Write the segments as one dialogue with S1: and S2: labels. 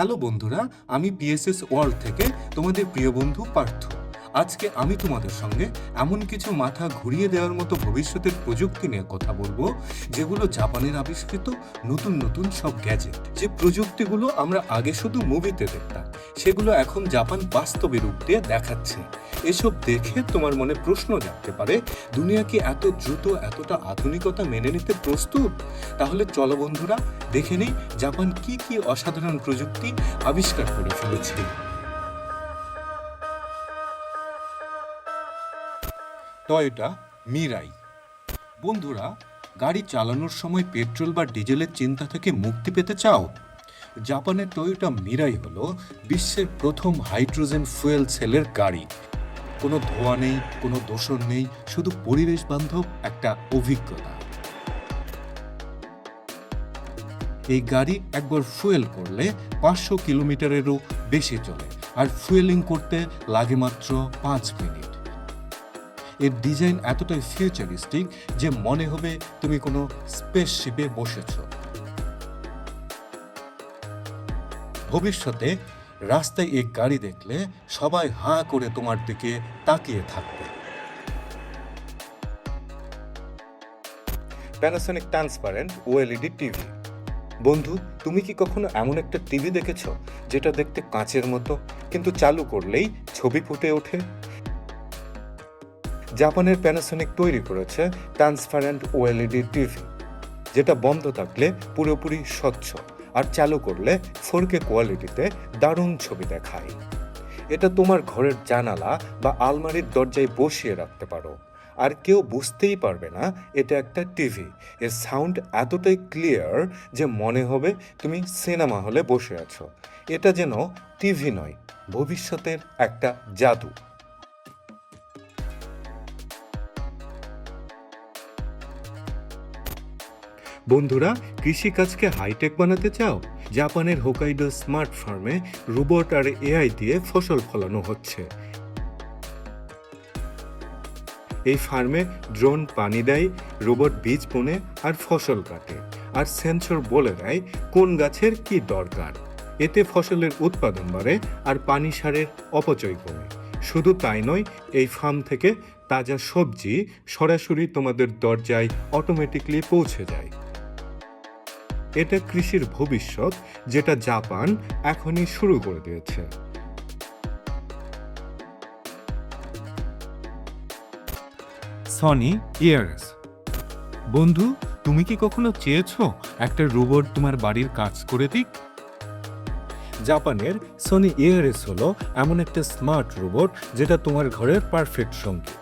S1: Hello বন্ধুরা আমি PSS world থেকে তোমাদের প্রিয় বন্ধু পার্থ। আজকে আমি তোমাদের সঙ্গে এমন কিছু মাথা ঘুরিয়ে দেওয়ার মতো ভবিষ্যতের প্রযুক্তি নিয়ে কথা বলব, যেগুলো জাপানের আবিষ্কৃত নতুন নতুন সব গ্যাজেট। যে প্রযুক্তিগুলো আমরা আগে শুধু মুভিতে দেখতাম, সেগুলো এখন জাপান বাস্তবে রূপ দিয়ে দেখাচ্ছে। এসব দেখে তোমার মনে প্রশ্ন জাগতে পারে, দুনিয়া কি এত দ্রুত, এতটা আধুনিকতা মেনে নিতে প্রস্তুত? তাহলে চলো বন্ধুরা, দেখে নেই জাপান কি কি অসাধারণ প্রযুক্তি আবিষ্কার করে ফেলেছে। Toyota Mirai. বন্ধুরা, গাড়ি চালানোর সময় পেট্রোল বা ডিজেলের চিন্তা থেকে মুক্তি পেতে চাও? জাপানের টয়োটা মিরাই হলো বিশ্বের প্রথম হাইড্রোজেন ফুয়েল সেলের গাড়ি। কোনো ধোঁয়া নেই, কোনো দূষণ নেই, শুধু পরিবেশ বান্ধব একটা অভিজ্ঞতা। এই গাড়ি একবার ফুয়েল করলে পাঁচশো কিলোমিটারেরও বেশি চলে, আর ফুয়েলিং করতে লাগে মাত্র পাঁচ মিনিট। এর ডিজাইন এতটাই ফিউচারিস্টিক যে মনে হবে তুমি কোনো স্পেসশিপে বসেছ। ভবিষ্যতে রাস্তায় এই গাড়ি দেখলে সবাই হাঁ করে তোমার দিকে তাকিয়ে থাকবে। প্যানাসোনিক ট্রান্সপারেন্ট ওএলইডি টিভি বন্ধু, তুমি কি কখনো এমন একটা টিভি দেখেছ যেটা দেখতে কাঁচের মতো, কিন্তু চালু করলেই ছবি ফুটে ওঠে? জাপানের প্যানাসোনিক তৈরি করেছে ট্রান্সপারেন্ট ওএলইডি টিভি, যেটা বন্ধ থাকলে পুরোপুরি স্বচ্ছ আর চালু করলে ফোরকে কোয়ালিটিতে দারুণ ছবি দেখায়। এটা তোমার ঘরের জানালা বা আলমারির দরজায় বসিয়ে রাখতে পারো। আর কেউ বুঝতেই পারবে না এটা একটা টিভি। এর সাউন্ড এতটাই ক্লিয়ার যে মনে হবে তুমি সিনেমা হলে বসে আছো। এটা যেন টিভি নয়, ভবিষ্যতের একটা জাদু। বন্ধুরা, কৃষিকাজকে হাইটেক বানাতে চাও? জাপানের হোকাইডো স্মার্ট ফার্মে রোবট আর এআই দিয়ে ফসল ফলানো হচ্ছে। এই ফার্মে ড্রোন পানি দেয় রোবট বীজ বোনে আর ফসল কাটে। আর সেন্সর বলে দেয় কোন গাছের কি দরকার। এতে ফসলের উৎপাদন বাড়ে আর পানি সারের অপচয় কমে। শুধু তাই নয়, এই ফার্ম থেকে তাজা সবজি সরাসরি তোমাদের দরজায় অটোমেটিকলি পৌঁছে যায়। এটা কৃষির ভবিষ্যৎ, যেটা জাপান এখনই শুরু করে দিয়েছে।
S2: সনি ইয়ারস বন্ধু, তুমি কি কখনো চেয়েছো একটা রোবট তোমার বাড়ির কাজ করে দিক?
S1: জাপানের সোনি ইয়ারএস হলো এমন একটা স্মার্ট রোবট যেটা তোমার ঘরের পারফেক্ট সঙ্গী।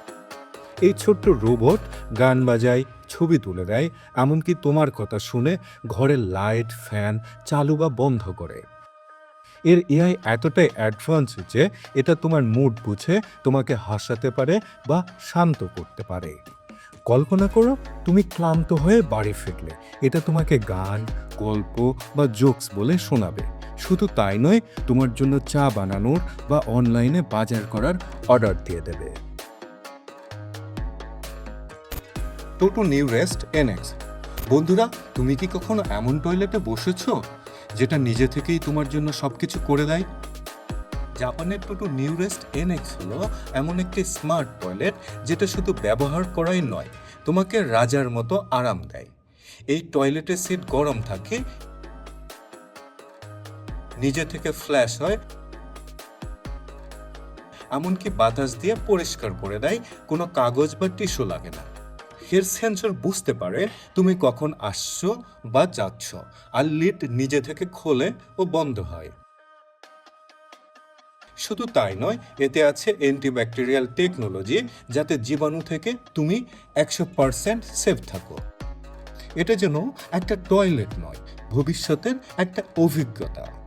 S1: এই ছোট্ট রোবট গান বাজায়, ছবি তুলে দেয়, এমনকি তোমার কথা শুনে ঘরের লাইট, ফ্যান, চালু বা বন্ধ করে। এর এআই এতটাই অ্যাডভান্স যে এটা তোমার মুড বুঝে, তোমাকে হাসাতে পারে বা শান্ত করতে পারে। কল্পনা করো, তুমি ক্লান্ত হয়ে বাড়ি ফিরলে। এটা তোমাকে গান, গল্প বা জোকস বলে শোনাবে। শুধু তাই নয়, তোমার জন্য চা বানানোর বা অনলাইনে বাজার করার অর্ডার দিয়ে দেবে। টোটো নিউ রেস্ট এনএক্স বন্ধুরা, তুমি কি কখনো এমন টয়লেটে বসেছো যেটা নিজে থেকেই তোমার জন্য সবকিছু করে দেয়? জাপানের টোটো নিউ রেস্ট এনএক্স হলো এমন একটি স্মার্ট টয়লেট যেটা শুধু ব্যবহার করাই নয়, তোমাকে রাজার মতো আরাম দেয়। এই টয়লেটের সিট গরম থাকে, নিজে থেকে ফ্ল্যাশ হয়, এমনকি বাতাস দিয়ে পরিষ্কার করে দেয়, কোনো কাগজ বা টিস্যু লাগে না। এর সেন্সর বুঝতে পারে তুমি কখন আসছো বা যাচ্ছ আর লিড নিজে থেকে খোলে ও বন্ধ হয়। শুধু তাই নয়, এতে আছে অ্যান্টিব্যাকটেরিয়াল টেকনোলজি যাতে জীবাণু থেকে তুমি একশো পার্সেন্ট সেফ থাকো। এটা যেন একটা টয়লেট নয়, ভবিষ্যতের একটা অভিজ্ঞতা।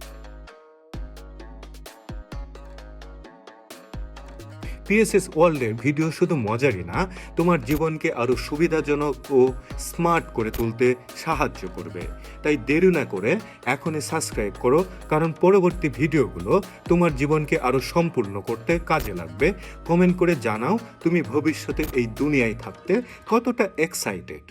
S1: পিএসএস ওয়ার্ল্ডের ভিডিও শুধু মজারই না, তোমার জীবনকে আরও সুবিধাজনক ও স্মার্ট করে তুলতে সাহায্য করবে। তাই দেরি না করে এখনই সাবস্ক্রাইব করো, কারণ পরবর্তী ভিডিওগুলো তোমার জীবনকে আরও সম্পূর্ণ করতে কাজে লাগবে। কমেন্ট করে জানাও তুমি ভবিষ্যতে এই দুনিয়ায় থাকতে কতটা এক্সাইটেড